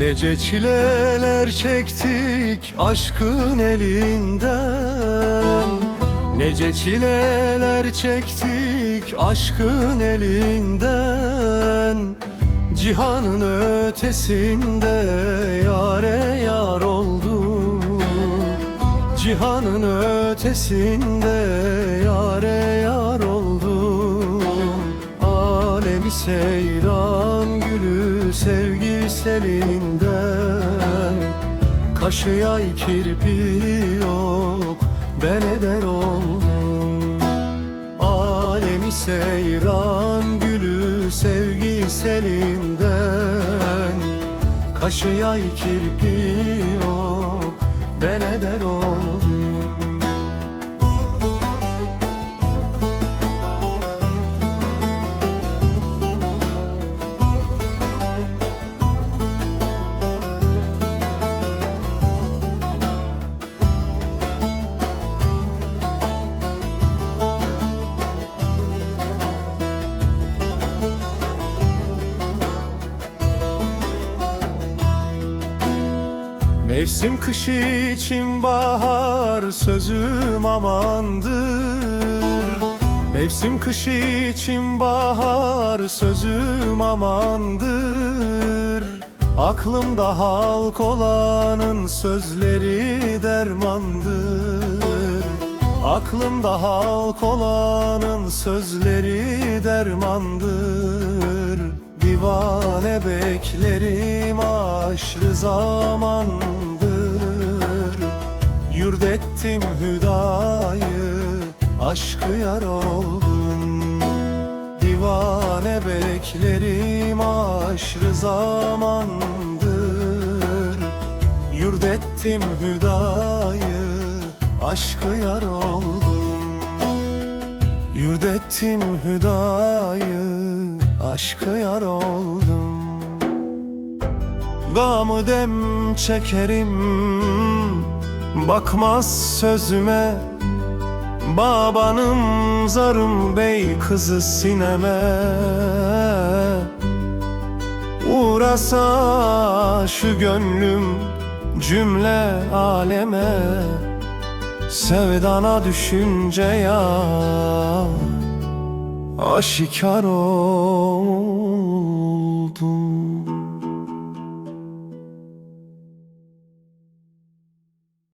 Nece çileler çektik aşkın elinden? Nece çileler çektik aşkın elinden? Cihanın ötesinde yare yar oldum Cihanın ötesinde yare yar oldum Alemi gülü sevgi selinden. Kaşıya kirpi yok ben eder oldum Alemi seyran gülü sevgi selinden. Kaşıya kirpi yok ben eder oldum Mevsim kış için bahar sözüm amandır. Mevsim kış için bahar sözüm amandır. Aklımda halk olanın sözleri dermandır. Aklımda halk olanın sözleri dermandır. Divane beklerim aşrı zamandır Yurdettim hüdayı aşkı yar oldum Divane beklerim aşrı zamandır. Yurdettim hüdayı aşkı yar oldum Yurdettim hüdayı aşkı yar oldum Gamı dem çekerim Bakmaz sözüme Babanım zarım bey kızı sineme. Uğrasa şu gönlüm cümle aleme Sevdana düşünce ya Aşikar oldum